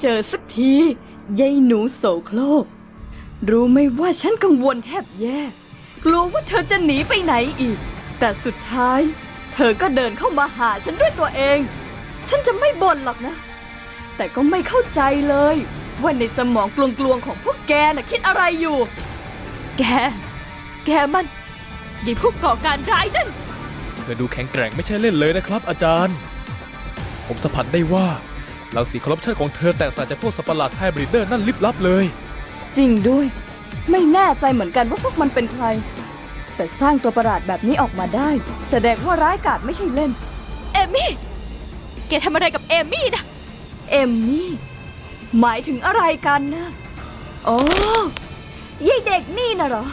เจอสักทียายหนูโสโครก รู้ไหมว่าฉันกังวลแทบแย่ กลัวว่าเธอจะหนีไปไหนอีก แต่สุดท้าย เธอก็เดินเข้ามาหาฉันด้วยตัวเอง ฉันจะไม่บ่นหรอกนะ แต่ก็ไม่เข้าใจเลย ว่าในสมองกลวงๆของพวกแกน่ะคิดอะไรอยู่ แก แกมันยายผู้ก่อการร้ายนั่น เธอดูแข็งแกร่งไม่ใช่เล่นเลยนะครับอาจารย์ ผมสัมผัสได้ว่ารังสีคอร์รัปชันของเธอแตกต่างจากพวกสัตว์ประหลาดไฮบริดเดอร์นั่นลิบลับเลย จริงด้วย ไม่แน่ใจเหมือนกันว่าพวกมันเป็นใคร แต่สร้างตัวประหลาดแบบนี้ออกมาได้ แสดงว่าร้ายกาจไม่ใช่เล่น เอมี่ แกทำอะไรกับเอมี่นะ เอมมี่หมายถึงอะไรกันนะโอ้ยายเด็กนี่นะเหรอ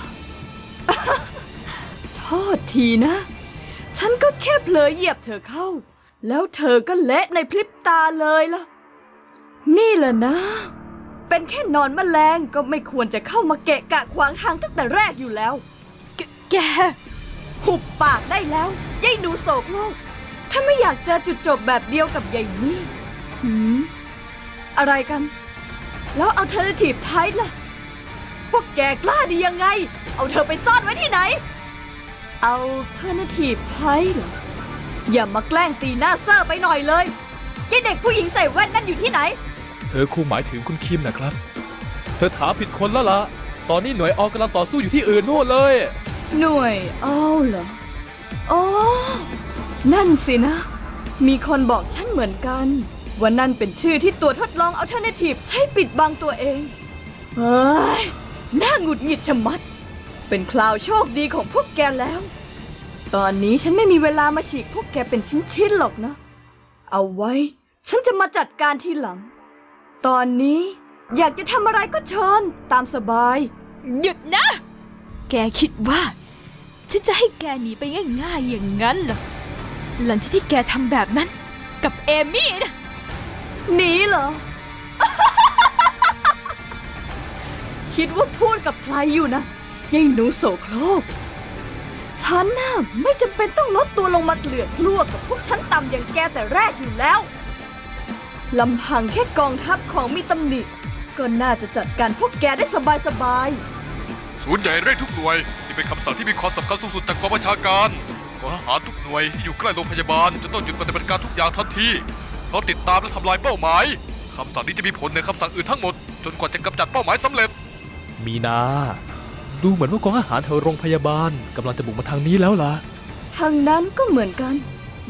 โทษทีนะ ฉันก็แค่เผลอเหยียบเธอเข้า แล้วเธอก็เละในพริบตาเลยล่ะ นี่แหละนะ เป็นแค่นอนแมลงก็ไม่ควรจะเข้ามาเกะกะขวางทางตั้งแต่แรกอยู่แล้วแกแก หุบปากได้แล้วยายหนูโศกโลก ถ้าไม่อยากเจอจุดจบแบบเดียวกับยายนี่หืมอะไรกัน แล้วเอาเทอร์ทีฟไทล่ะ พวกแกกล้าดียังไง เอาเธอไปซ่อนไว้ที่ไหน เอาเทอร์ทีฟไทเหรอ อย่ามาแกล้งตีหน้าเซอร์ไปหน่อยเลยยายเด็กผู้หญิงใส่แว่นนั่นอยู่ที่ไหน เธอคงหมายถึงคุณคิมนะครับ เธอถามผิดคนแล้วล่ะ ตอนนี้หน่วยออกำลังต่อสู้อยู่ที่อื่นนู่นเลย หน่วยอ้าวเหรออ๋อนั่นสินะ มีคนบอกฉันเหมือนกัน ว่านั่นเป็นชื่อที่ตัวทดลองอัลเทอร์เนทีฟใช้ปิดบังตัวเอง เฮ้ย น่าหงุดหงิดชะมัด เป็นคราวโชคดีของพวกแกแล้ว ตอนนี้ฉันไม่มีเวลามาฉีกพวกแกเป็นชิ้นๆหรอกนะ เอาไว้ ฉันจะมาจัดการทีหลัง ตอนนี้อยากจะทำอะไรก็เชิญตามสบาย หยุดนะ แกคิดว่าฉันจะให้แกหนีไปง่ายๆอย่างนั้นเหรอ หลังจากที่แกทำแบบนั้น กับเอมี่นะ หนีเหรอ คิดว่าพูดกับใครอยู่นะยายหนูโสโครก ฉันน่ะไม่จำเป็นต้องลดตัวลงมาเกลือกกลัวกับพวกฉันต่ำอย่างแกแต่แรกอยู่แล้วลำพังแค่กองทัพของมีตำหนิ ก็น่าจะจัดการพวกแกได้สบายศูนย์ใหญ่เร่งทุกหน่วยนี่เป็นคำสั่งที่มีความสำคัญสูงสุดจากกองบัญชาการกองทหารทุกหน่วยที่อยู่ใกล้โรงพยาบาล จะต้องหยุดปฏิบัติการทุกอย่างทันทีเพราะติดตามและทำลายเป้าหมายคำสั่งนี้จะมีผลในคำสั่งอื่นทั้งหมด จนกว่าจะกำจัดเป้าหมายสำเร็จ มีนา ดูเหมือนว่ากองอาหารแถวโรงพยาบาลกำลังจะบุกมาทางนี้แล้วล่ะๆทางนั้นก็เหมือนกัน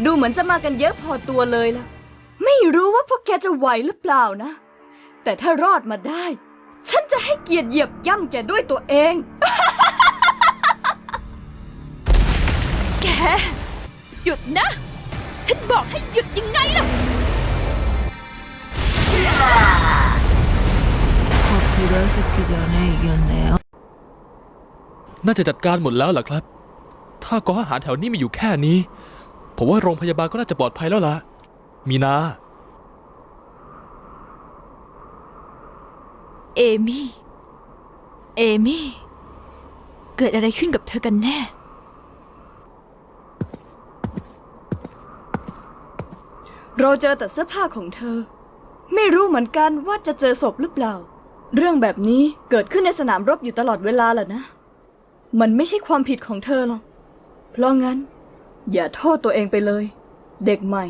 ดูเหมือนจะมากันเยอะพอตัวเลยล่ะ ไม่รู้ว่าพวกแกจะไหวหรือเปล่านะ แต่ถ้ารอดมาได้ ฉันจะให้เกียรติเหยียบย่ำแกด้วยตัวเอง แก หยุดนะ ฉันบอกให้หยุดยังไงล่ะ น่าจะจัดการหมดแล้วล่ะครับ ถ้ากองอาหารแถวนี้มีอยู่แค่นี้ ผมว่าโรงพยาบาลก็น่าจะปลอดภัยแล้วล่ะ มีนา เอมี่ เอมี่ เกิดอะไรขึ้นกับเธอกันแน่ เราเจอแต่เสื้อผ้าของเธอ ไม่รู้เหมือนกันว่าจะเจอศพหรือเปล่า เรื่องแบบนี้เกิดขึ้นในสนามรบอยู่ตลอดเวลาแหละนะ มันไม่ใช่ความผิดของเธอหรอก เพราะงั้น อย่าโทษตัวเองไปเลย เด็กใหม่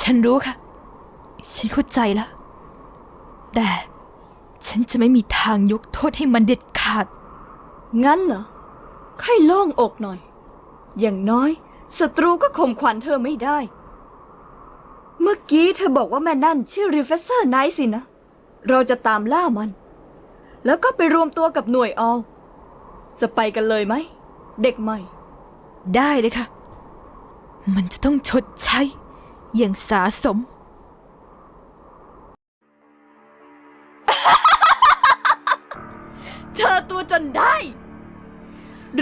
ฉันรู้ค่ะ ฉันเข้าใจแล้ว แต่ฉันจะไม่มีทางยกโทษให้มันเด็ดขาด งั้นเหรอค่อยโล่งอกหน่อย อย่างน้อยศัตรูก็ข่มขวัญเธอไม่ได้ เมื่อกี้เธอบอกว่าแม่นั่นชื่อรีเฟสเซอร์ไนท์สินะ เราจะตามล่ามัน แล้วก็ไปรวมตัวกับหน่วยออลจะไปกันเลยไหม เด็กใหม่ ได้เลยค่ะ มันจะต้องชดใช้ อย่างสาสม เธอตัวจนได้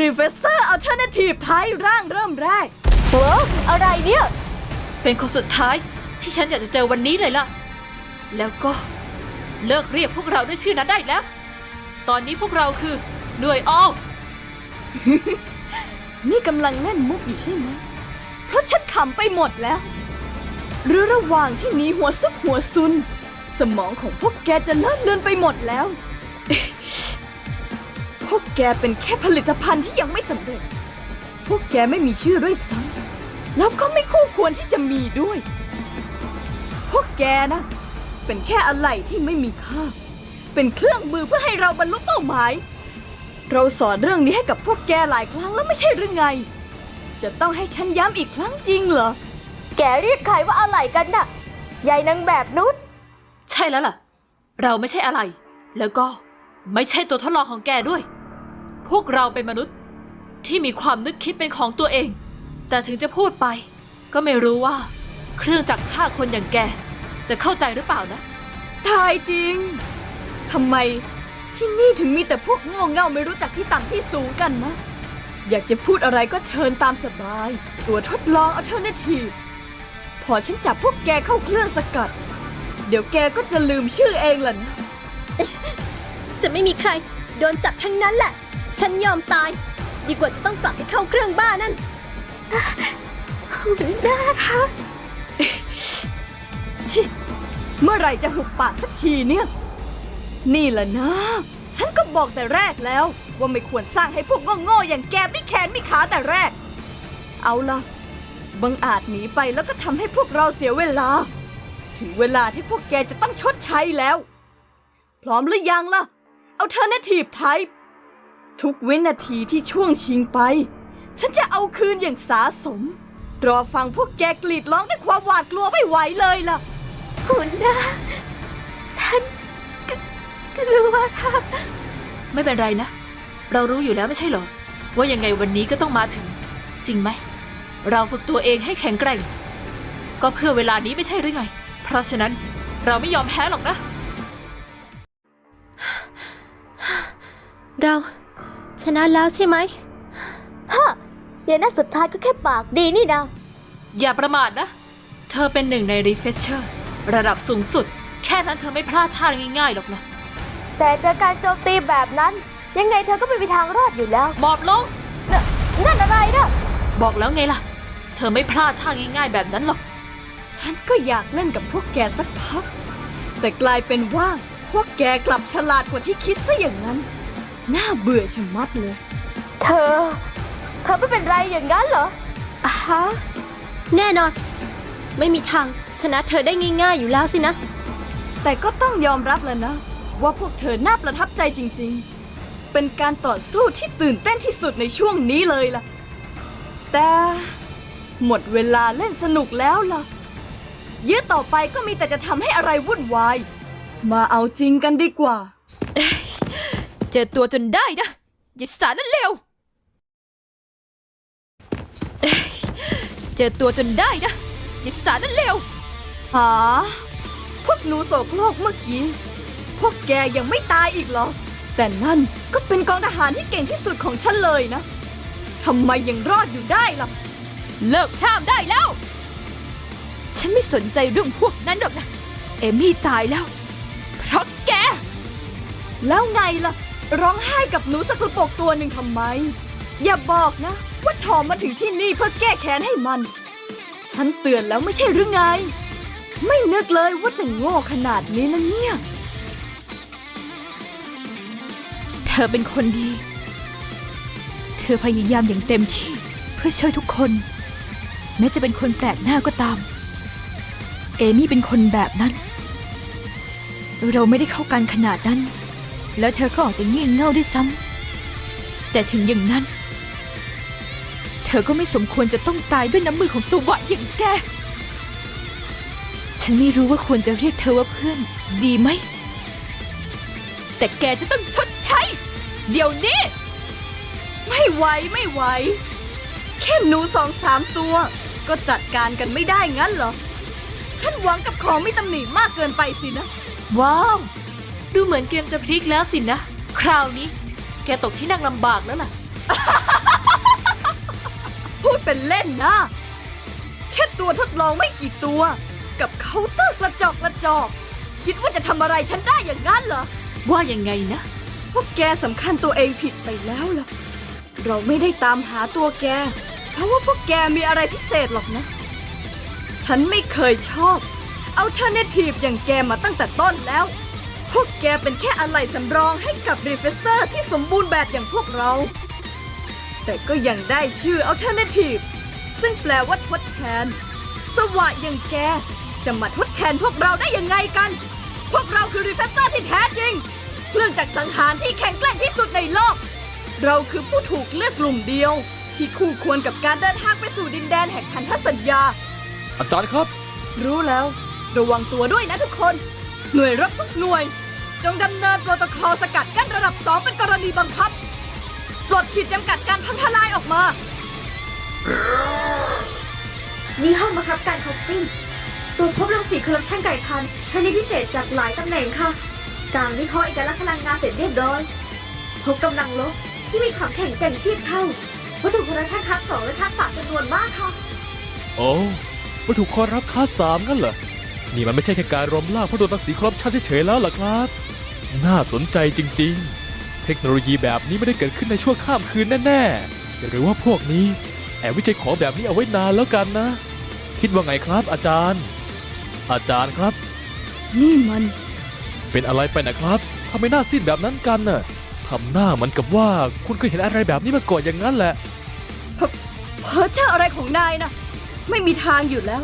Refessor Alternative ไทยร่างเริ่มแรกโหอะไรเนี่ย เป็นคนสุดท้ายที่ฉันอยากจะเจอวันนี้เลยล่ะ แล้วก็เลิกเรียกพวกเราด้วยชื่อนั้นได้แล้ว ตอนนี้พวกเราคือหน่วยออลนี่กำลังเล่นมุกอยู่ใช่ไหม เพราะฉันขำไปหมดแล้ว หรือระหว่างที่หนีหัวซุกหัวซุน สมองของพวกแกจะเลอะเลือนไปหมดแล้ว พวกแกเป็นแค่ผลิตภัณฑ์ที่ยังไม่สำเร็จ พวกแกไม่มีชื่อด้วยซ้ำแล้วก็ไม่คู่ควรที่จะมีด้วย พวกแกนะ เป็นแค่อะไรที่ไม่มีค่า เป็นเครื่องมือเพื่อให้เราบรรลุเป้าหมาย เราสอนเรื่องนี้ให้กับพวกแกหลายครั้งแล้วไม่ใช่หรือไง จะต้องให้ฉันย้ำอีกครั้งจริงเหรอ แกเรียกใครว่าอะไรกันน่ะยายนางแบบนุชใช่แล้วล่ะ เราไม่ใช่อะไร แล้วก็ไม่ใช่ตัวทดลองของแกด้วย พวกเราเป็นมนุษย์ที่มีความนึกคิดเป็นของตัวเอง แต่ถึงจะพูดไป ก็ไม่รู้ว่า เครื่องจักรฆ่าคนอย่างแก จะเข้าใจหรือเปล่านะ ทายจริง ทำไม ที่นี่ถึงมีแต่พวกโง่เง่าไม่รู้จักที่ต่ำที่สูงกันนะ อยากจะพูดอะไรก็เชิญตามสบาย ตัวทดลองอัลเทอร์เนทีฟพอฉันจับพวกแกเข้าเครื่องสกัด เดี๋ยวแกก็จะลืมชื่อเองล่ะนะ จะไม่มีใคร โดนจับทั้งนั้นแหละ ฉันยอมตาย ดีกว่าจะต้องกลับไปเข้าเครื่องบ้านั่นหัวหน้าคะชิ เมื่อไหร่จะหุบปากสักทีเนี่ย นี่แหละนะ ฉันก็บอกแต่แรกแล้ว ว่าไม่ควรสร้างให้พวกโง่ๆอย่างแกไม่แขนไม่ขาแต่แรก เอาละบังอาจหนีไปแล้วก็ทำให้พวกเราเสียเวลา ถึงเวลาที่พวกแกจะต้องชดใช้แล้ว พร้อมหรือยังล่ะ เอาเทอเนทีฟไทป์ทุกวินาทีที่ช่วงชิงไป ฉันจะเอาคืนอย่างสาสม รอฟังพวกแกกรีดร้องด้วยความหวาดกลัวไม่ไหวเลยล่ะหัวหน้าฉัน กกลัวค่ะไม่เป็นไรนะ เรารู้อยู่แล้วไม่ใช่เหรอ ว่ายังไงวันนี้ก็ต้องมาถึง จริงไหม เราฝึกตัวเองให้แข็งแกร่ง ก็เพื่อเวลานี้ไม่ใช่หรือไง เพราะฉะนั้นเราไม่ยอมแพ้หรอกนะ เรา ชนะแล้วใช่ไหมเดี๋ยวนัดสุดท้ายก็แค่ปากดีนี่นะ อย่าประมาทนะ เธอเป็นหนึ่งในรีเฟชเชอร์ ระดับสูงสุด แค่นั้นเธอไม่พลาดท่าง่ายๆหรอกนะ แต่เจอการโจมตีแบบนั้น ยังไงเธอก็ไม่มีทางรอดอยู่แล้วหมอบลงนั่นอะไรนะบอกแล้วไงล่ะ เธอไม่พลาดท่าง่ายๆแบบนั้นหรอก ฉันก็อยากเล่นกับพวกแกสักพัก แต่กลายเป็นว่าพวกแกกลับฉลาดกว่าที่คิดซะอย่างนั้น น่าเบื่อชะมัดเลย เธอ เธอไม่เป็นไรอย่างนั้นเหรออ่าฮะแน่นอน ไม่มีทางชนะเธอได้ง่ายๆอยู่แล้วสินะ แต่ก็ต้องยอมรับแล้วนะ ว่าพวกเธอน่าประทับใจจริงๆ เป็นการต่อสู้ที่ตื่นเต้นที่สุดในช่วงนี้เลยล่ะ แต่หมดเวลาเล่นสนุกแล้วล่ะ ยื้อต่อไปก็มีแต่จะทำให้อะไรวุ่นวาย มาเอาจริงกันดีกว่า เจอตัวจนได้นะอย่าสารนั่นเร็วเอ้ยเจอตัวจนได้นะอย่าสารนั่นเร็ว หา พวกหนูโศกโลกเมื่อกี้ พวกแกยังไม่ตายอีกเหรอ แต่นั่นก็เป็นกองทหารที่เก่งที่สุดของฉันเลยนะทำไมยังรอดอยู่ได้ล่ะ เลิกห้ามได้แล้ว ฉันไม่สนใจเรื่องพวกนั้นหรอกนะ เอมี่ตายแล้ว เพราะแก แล้วไงล่ะ ร้องไห้กับหนูสกปรกตัวหนึ่งทำไม อย่าบอกนะ ว่าถอมมาถึงที่นี่เพื่อแก้แค้นให้มัน ฉันเตือนแล้วไม่ใช่หรือไง ไม่นึกเลยว่าจะโง่ขนาดนี้นะเนี่ย ธอเป็นคนดี เธอพยายามอย่างเต็มที่เพื่อช่วยทุกคน แม้จะเป็นคนแปลกหน้าก็ตาม เอมี่เป็นคนแบบนั้น เราไม่ได้เข้ากันขนาดนั้น แล้วเธอก็ออกจะเงี่ยงเง่าด้วยซ้ำแต่ถึงอย่างนั้น เธอก็ไม่สมควรจะต้องตายด้วยน้ำมือของสวรรค์อย่างแก ฉันไม่รู้ว่าควรจะเรียกเธอว่าเพื่อน ดีไหม แต่แกจะต้องชด เดี๋ยวนี้ ไม่ไหวไม่ไหว แค่หนูสองสามตัว ก็จัดการกันไม่ได้งั้นเหรอ ฉันหวังกับของไม่ตำหนิมากเกินไปสินะ ว้าว ดูเหมือนเกมจะพลิกแล้วสินะ คราวนี้ แกตกที่นั่งลำบากแล้วล่ะ พูดเป็นเล่นนะ แค่ตัวทดลองไม่กี่ตัว กับเคาน์เตอร์กระจอกกระจอก คิดว่าจะทำอะไรฉันได้อย่างนั้นเหรอ ว่ายังไงนะ พวกแกสำคัญตัวเองผิดไปแล้วล่ะ เราไม่ได้ตามหาตัวแก เพราะว่าพวกแกมีอะไรพิเศษหรอกนะ ฉันไม่เคยชอบเอาเทอร์เนทีฟอย่างแกมาตั้งแต่ต้นแล้ว พวกแกเป็นแค่อะไหล่สำรองให้กับรีเฟเซอร์ที่สมบูรณ์แบบอย่างพวกเรา แต่ก็ยังได้ชื่อ Alternative ซึ่งแปลว่าทดแทน สวะอย่างแกจะมาทดแทนพวกเราได้ยังไงกัน พวกเราคือรีเฟเซอร์ที่แท้จริง เครื่องจักรสังหารที่แข็งแกร่งที่สุดในโลก เราคือผู้ถูกเลือกกลุ่มเดียว ที่คู่ควรกับการเดินทางไปสู่ดินแดนแห่งพันธสัญญา อาจารย์ครับ รู้แล้ว ระวังตัวด้วยนะทุกคน หน่วยรับทุกหน่วย จงดำเนินโปรโตคอลสกัดกั้นระดับ2เป็นกรณีบังคับ ปลดขีดจำกัดการพังทลายออกมา นี่ห้องบังคับการคอฟฟี่ตรวจพบรังสีคอร์รัปชันไก่พันธุ์ชนิดพิเศษจากหลายตำแหน่งค่ะ การวิเคราะห์เอกลักษณ์พลังงานเสร็จเรียบร้อยพบกำลังลบที่มีความแข็งแกร่งเทียบเท่าวัตถุคอร์รัปชันคัสสองและคัสสามจำนวนมากค่ะโอ้วัตถุคอรับค่าสามงั้นเหรอนี่มันไม่ใช่แค่การรวมล่าเพราะโดนรังสีคอร์รัปชันเฉยๆแล้วเหรอครับ น่าสนใจจริง ๆ เทคโนโลยีแบบนี้ไม่ได้เกิดขึ้นในชั่วข้ามคืนแน่ๆหรือว่าพวกนี้แอบวิจัยของแบบนี้เอาไว้นานแล้วกันนะ คิดว่าไงครับอาจารย์ อาจารย์ครับ นี่มัน เป็นอะไรไปนะครับทำไมหน้าซีดแบบนั้นกันน่ะทำหน้าเหมือนกับว่าคุณเคยเห็นอะไรแบบนี้มาก่อนอย่างนั้นแหละ เพ้อเจ้าอะไรของนายนะไม่มีทางอยู่แล้ว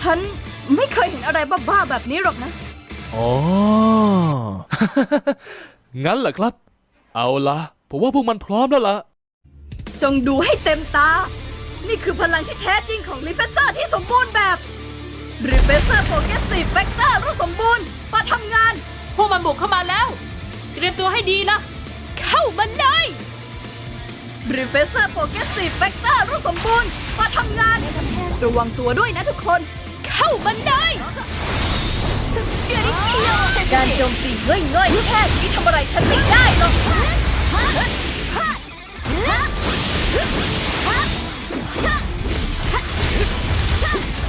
ฉันไม่เคยเห็นอะไรบ้าๆแบบนี้หรอกนะ อ๋อ งั้นเหรอครับ เอาละผมว่าพวกมันพร้อมแล้วล่ะ จงดูให้เต็มตา นี่คือพลังที่แท้จริงของรีเฟเซอร์ที่สมบูรณ์แบบรีเฟเซอร์โปรเกสซีฟเวกเตอร์รูปสมบูรณ์มาท บุกเข้ามาแล้ว เตรียมตัวให้ดีนะเข้ามาเลยรีเฟเซอร์โปรเกสซีฟเวกเตอร์รูปสมบูรณ์มาทำงานระวังตัวด้วยนะทุกคน เข้ามาเลยการโจมตีง่อยๆแค่นี้ทำอะไรฉันไม่ได้หรอก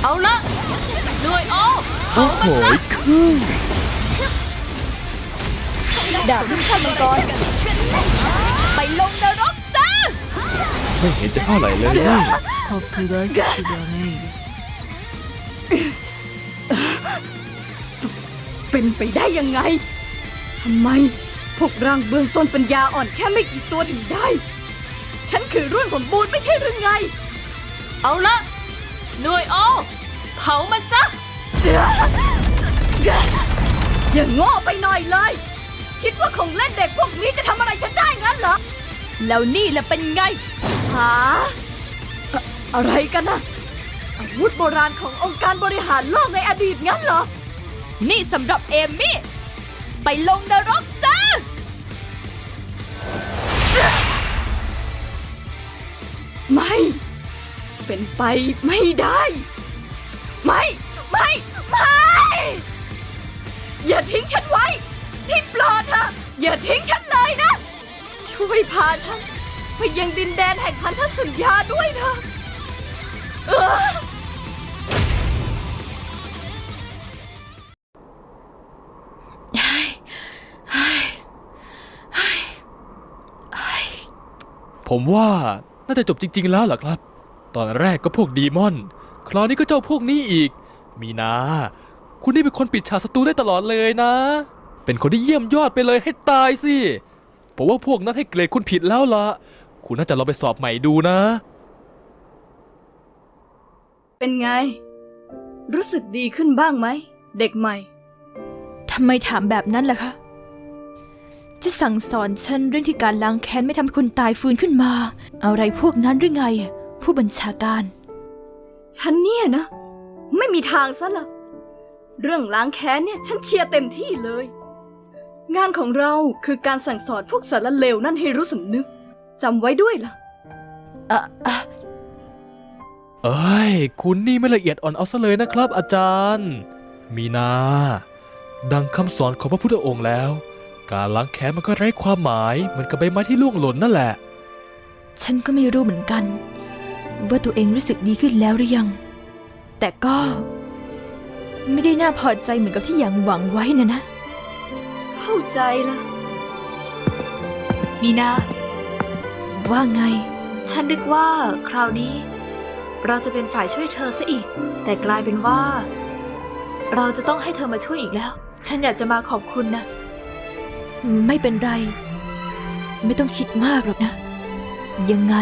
เอาละหน่วยโอโอ้โหคือ ดาบพิฆาตมังกร ไปลงนรกซะไม่เห็นจะเท่าไหร่เลยนี่เป็นไปได้ยังไง ทำไม พวกร่างเบื้องต้นปัญญาอ่อนแค่ไม่กี่ตัวถึงได้ ฉันคือรุ่นสมบูรณ์ไม่ใช่หรือไง เอาละหน่วยโอเผามันซะ อย่างโง่ไปหน่อยเลย คิดว่าของเล่นเด็กพวกนี้จะทำอะไรฉันได้งั้นเหรอ แล้วนี่ล่ะเป็นไง หาอะอะไรกันนะอาวุธโบราณขององค์การบริหารโลกในอดีตงั้นเหรอ นี่สำหรับเอมี่ ไปลงนรกซะ ไม่ เป็นไปไม่ได้ ไม่ ไม่ ไม่ อย่าทิ้งฉันไว้ ที่ปลอดเถอะอย่าทิ้งฉันเลยนะ ช่วยพาฉัน ไปยังดินแดนแห่งพันธสัญญาด้วยเถอะเออผมว่าน่าจะจบจริง ๆ แล้วล่ะครับ ตอนแรกก็พวกดีมอน คราวนี้ก็เจ้าพวกนี้อีก มีนา คุณนี่เป็นคนปิดฉากศัตรูได้ตลอดเลยนะ เป็นคนที่เยี่ยมยอดไปเลยให้ตายสิผมว่าพวกนั้นให้เกรดคุณผิดแล้วล่ะ คุณน่าจะลองไปสอบใหม่ดูนะ เป็นไง รู้สึกดีขึ้นบ้างไหม เด็กใหม่ ทำไมถามแบบนั้นล่ะคะ จะสั่งสอนฉันเรื่องที่การล้างแค้นไม่ทำให้คนตายฟื้นขึ้นมา อะไรพวกนั้นหรือไง ผู้บัญชาการ ฉันเนี่ยนะ ไม่มีทางซะละเรื่องล้างแค้นเนี่ย ฉันเชียร์เต็มที่เลย งานของเราคือการสั่งสอนพวกสารเลวนั่นให้รู้สำนึกจำไว้ด้วยล่ะอะอะเอ้ย คุณนี่ไม่ละเอียดอ่อนเอาซะเลยนะครับ อาจารย์ มีนา ดังคำสอนของพระพุทธองค์แล้ว การล้างแค้นมันก็ไร้ความหมายเหมือนกับใบไม้ที่ร่วงหล่นนั่นแหละ ฉันก็ไม่รู้เหมือนกัน ว่าตัวเองรู้สึกดีขึ้นแล้วหรือยัง แต่ก็ ไม่ได้น่าพอใจเหมือนกับที่อย่างหวังไว้นะนะ เข้าใจละมีนาว่าไง ฉันนึกว่าคราวนี้ เราจะเป็นฝ่ายช่วยเธอซะอีก แต่กลายเป็นว่า เราจะต้องให้เธอมาช่วยอีกแล้ว ฉันอยากจะมาขอบคุณนะ ไม่เป็นไร ไม่ต้องคิดมากหรอกนะ ยังไง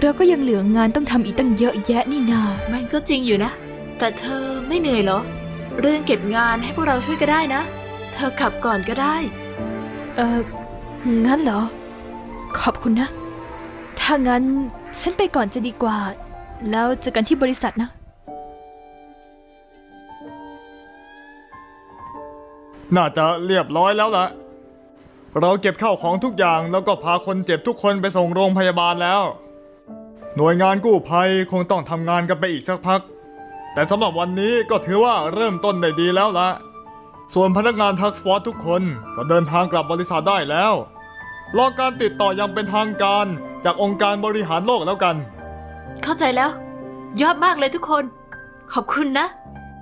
เราก็ยังเหลืองานต้องทำอีกตั้งเยอะแยะนี่นา มันก็จริงอยู่นะ แต่เธอไม่เหนื่อยเหรอ เรื่องเก็บงานให้พวกเราช่วยก็ได้นะ เธอขับก่อนก็ได้ เอองั้นเหรอ ขอบคุณนะ ถ้างั้นฉันไปก่อนจะดีกว่า แล้วเจอกันที่บริษัทนะ น่าจะเรียบร้อยแล้วล่ะ เราเก็บข้าวของทุกอย่างแล้วก็พาคนเจ็บทุกคนไปส่งโรงพยาบาลแล้ว หน่วยงานกู้ภัยคงต้องทำงานกันไปอีกสักพัก แต่สำหรับวันนี้ก็ถือว่าเริ่มต้นได้ดีแล้วล่ะ ส่วนพนักงานทักฟอร์ทุกคนก็เดินทางกลับบริษัทได้แล้ว รอการติดต่ออยังเป็นทางการจากองค์การบริหารโลกแล้วกัน เข้าใจแล้ว ยอดมากเลยทุกคน ขอบคุณนะ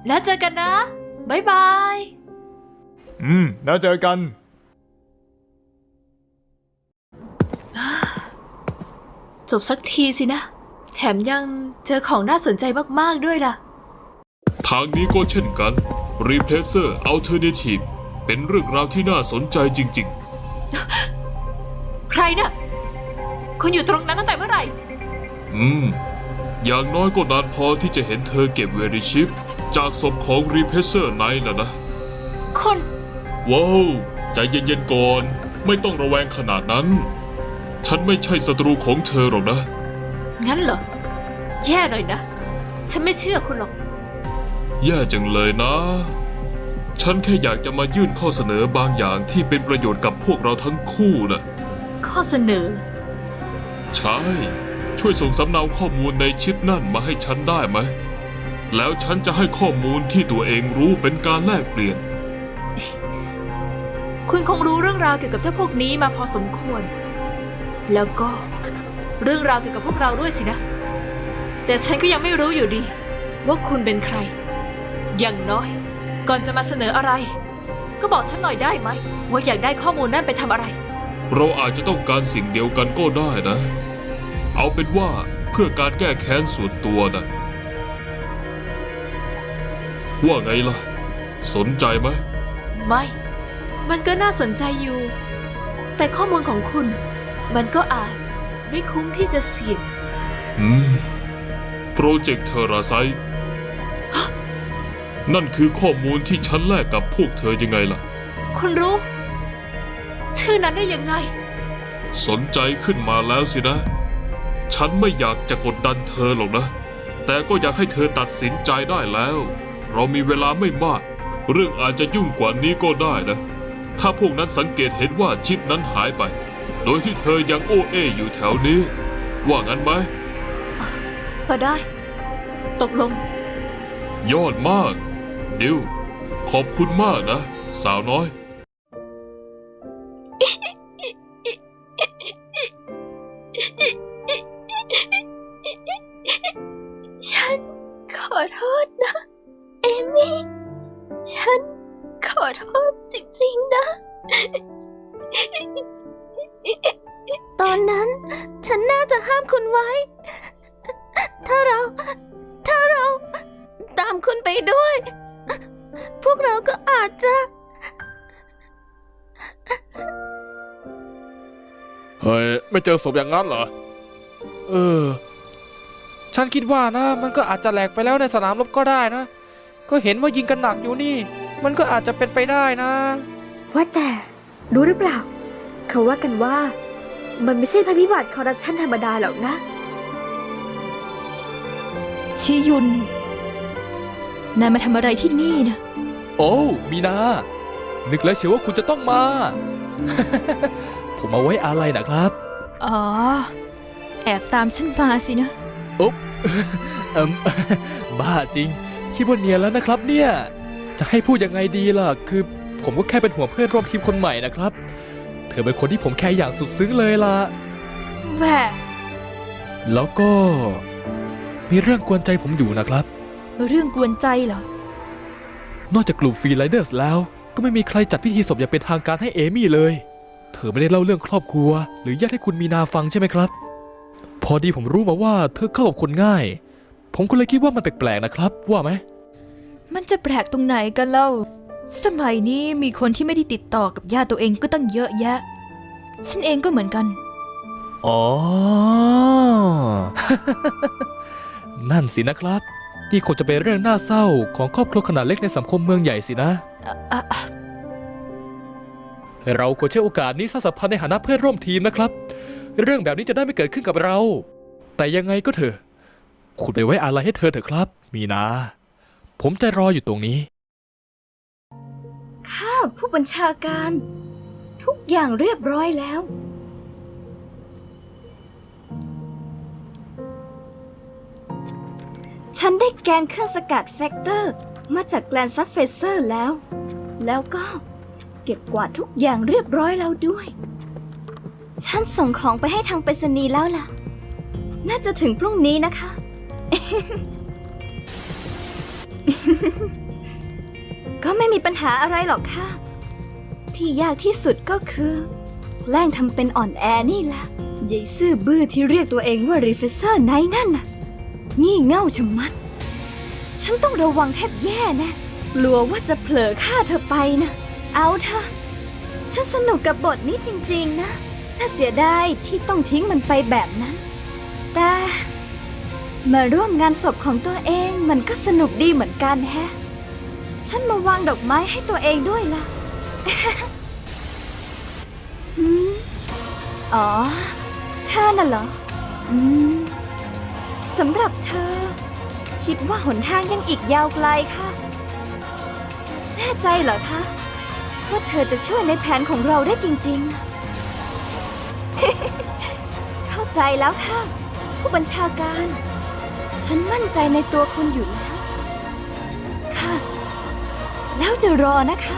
แล้วเจอกันนะบ๊ายบาย อืม แล้วเจอกัน จบสักทีสินะ แถมยังเจอของน่าสนใจมาก ๆ ด้วยล่ะ ทางนี้ก็เช่นกัน Replacer Alternative เป็นเรื่องราวที่น่าสนใจจริง ใครน่ะคุณอยู่ตรงนั้นตั้งแต่เมื่อไหร่ ๆ อืม อย่างน้อยก็นานพอที่จะเห็นเธอเก็บเวริชิป จากศพของ Replacer ไนท์นะนะ คุณ ว้าว ใจเย็นๆก่อน ไม่ต้องระแวงขนาดนั้น ฉันไม่ใช่ศัตรูของเธอหรอกนะ งั้นเหรอ แย่หน่อยนะ ฉันไม่เชื่อคุณหรอก แย่จังเลยนะ ฉันแค่อยากจะมายื่นข้อเสนอบางอย่างที่เป็นประโยชน์กับพวกเราทั้งคู่นะข้อเสนอ ใช่ ช่วยส่งสำเนาข้อมูลในชิปนั่นมาให้ฉันได้ไหม แล้วฉันจะให้ข้อมูลที่ตัวเองรู้เป็นการแลกเปลี่ยน คุณคงรู้เรื่องราวเกี่ยวกับเจ้าพวกนี้มาพอสมควร แล้วก็เรื่องราวเกี่ยวกับพวกเราด้วยสินะ แต่ฉันก็ยังไม่รู้อยู่ดี ว่าคุณเป็นใคร อย่างน้อย ก่อนจะมาเสนออะไร ก็บอกฉันหน่อยได้ไหม ว่าอยากได้ข้อมูลนั่นไปทำอะไร เราอาจจะต้องการสิ่งเดียวกันก็ได้นะ เอาเป็นว่าเพื่อการแก้แค้นส่วนตัวนะว่าไงล่ะ สนใจไหมไม่ มันก็น่าสนใจอยู่ แต่ข้อมูลของคุณ มันก็อาจไม่คุ้มที่จะเสี่ยงอืม โปรเจกต์เทอราไซต์ นั่นคือข้อมูลที่ฉันแลกกับพวกเธอยังไงล่ะ คุณรู้ ชื่อนั้นได้ยังไง สนใจขึ้นมาแล้วสินะ ฉันไม่อยากจะกดดันเธอหรอกนะ แต่ก็อยากให้เธอตัดสินใจได้แล้ว เรามีเวลาไม่มาก เรื่องอาจจะยุ่งกว่านี้ก็ได้นะ ถ้าพวกนั้นสังเกตเห็นว่าชิปนั้นหายไป โดยที่เธอยังโอเออยู่แถวนี้ ว่างั้นไหมก็ได้ ตกลง ยอดมาก ดิวขอบคุณมากนะ สาวน้อย พวกเราก็อาจจะ เฮ้ย ไม่เจอศพอย่างนั้นเหรอ เออ ฉันคิดว่านะ มันก็อาจจะแหลกไปแล้วในสนามรบก็ได้นะ ก็เห็นว่ายิงกันหนักอยู่นี่ มันก็อาจจะเป็นไปได้นะ ว่าแต่รู้หรือเปล่า เขาว่ากันว่า มันไม่ใช่ภัยพิบัติคอร์รัปชันธรรมดาหรอกนะ ชิยุน นายมาทำอะไรที่นี่นะ โอ้มีนา นึกแล้วเชียวว่าคุณจะต้องมา ผมมาไว้อะไรนะครับ อ๋อ แอบตามฉันมาสินะอุ๊บเอิมบ้าจริง คิดว่าเนียนแล้วนะครับเนี่ย จะให้พูดยังไงดีล่ะ คือผมก็แค่เป็นห่วงเพื่อนร่วมทีมคนใหม่นะครับ เธอเป็นคนที่ผมแคร์อย่างสุดซึ้งเลยล่ะ แหวะแล้วก็ มีเรื่องกวนใจผมอยู่นะครับ เรื่องกวนใจเหรอ นอกจากกลุ่มฟรีไลเดอร์สแล้ว ก็ไม่มีใครจัดพิธีศพอย่างเป็นทางการให้เอมี่เลย เธอไม่ได้เล่าเรื่องครอบครัว หรือญาติให้คุณมีนาฟังใช่ไหมครับ พอดีผมรู้มาว่าเธอเข้ากับคนง่าย ผมก็เลยคิดว่ามันแปลกๆนะครับ ว่าไหม มันจะแปลกตรงไหนกันเล่า สมัยนี้มีคนที่ไม่ได้ติดต่อกับญาติตัวเองก็ตั้งเยอะแยะ ฉันเองก็เหมือนกัน อ๋อ นั่นสินะครับ นี่คงจะเป็นเรื่องน่าเศร้าของครอบครัวขนาดเล็กในสังคมเมืองใหญ่สินะอะอะเราควรใช้โอกาสนี้สร้างสัมพันธ์ในฐานะเพื่อนร่วมทีมนะครับ เรื่องแบบนี้จะได้ไม่เกิดขึ้นกับเรา แต่ยังไงก็เถอะ คุณไปไว้อะไรให้เธอเถอะครับ มีนา ผมจะรออยู่ตรงนี้ ข้าผู้บัญชาการ ทุกอย่างเรียบร้อยแล้ว ฉันได้แกนเครื่องสกัดแฟกเตอร์ มาจากแกลนซัฟเฟเซอร์แล้ว แล้วก็เก็บกวาดทุกอย่างเรียบร้อยแล้วด้วย ฉันส่งของไปให้ทางไปรษณีย์แล้วล่ะ น่าจะถึงพรุ่งนี้นะคะ ก็ไม่มีปัญหาอะไรหรอกค่ะ ที่ยากที่สุดก็คือแกล้งทำเป็นอ่อนแอนี่แหละยายซื่อบื้อที่เรียกตัวเองว่ารีเฟเซอร์ไนนั่นน่ะ งี่เง่าชะมัด ฉันต้องระวังแทบแย่แนะกลัวว่าจะเผลอฆ่าเธอไปนะ เอาเถอะ ฉันสนุกกับบทนี้จริงๆนะน่าเสียดายที่ต้องทิ้งมันไปแบบนั้น แต่มาร่วมงานศพของตัวเองมันก็สนุกดีเหมือนกันแฮะ ฉันมาวางดอกไม้ให้ตัวเองด้วยล่ะ อ๋อเธอน่ะเหรอ อืม สำหรับเธอ คิดว่าหนทางยังอีกยาวไกลค่ะ แน่ใจเหรอคะ ว่าเธอจะช่วยในแผนของเราได้จริง ๆ เข้าใจแล้วค่ะ ผู้บัญชาการ ฉันมั่นใจในตัวคุณอยู่แล้ว ค่ะ แล้วจะรอนะคะ